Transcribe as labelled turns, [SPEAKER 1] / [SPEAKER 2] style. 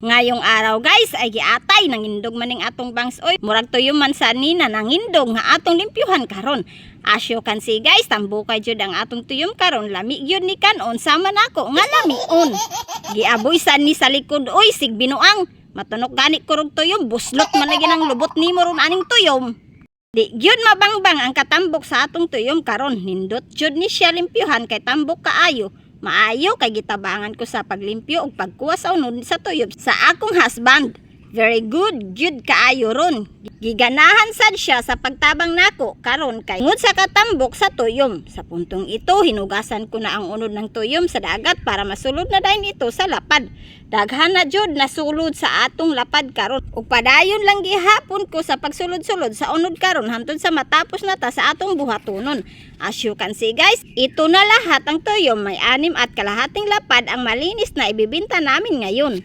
[SPEAKER 1] Ngayong araw guys ay giatay nangindog maning atong bangs oy. Murag tuyo man sa nina nangindog nga atong limpyuhan karon. Asyo kan si guys tambo kay jud ang atong tuyom karon lami gyud ni kanon sama nako nga lamion. Giaboy sa ni sa likod oy sig binuang. Matunok gani kurog tuyom buslot man lagi ng lubot nimo ron aning tuyom. Di gyud mabangbang ang katambok sa atong tuyom karon nindot jud ni siya limpyuhan kay tambok kaayo. Maayo kay gitabangan ko sa paglimpyo ug pagkuha sa unod sa tuyob sa akong husband. Very good, good kaayo ron. Giganahan sad siya sa pagtabang nako karon kay ngud sa katambok sa tuyom. Sa puntong ito, hinugasan ko na ang unod ng tuyom sa dagat para masulod na dayon ito sa lapad. Daghan na jud nasulod sa atong lapad karon. Ug padayon lang gihapon ko sa pagsulod-sulod sa unod karon hantod sa matapos na ta sa atong buhatonon. As you can see guys, ito na lahat ang tuyom may anim at kalahating lapad ang malinis na ibibinta namin ngayon.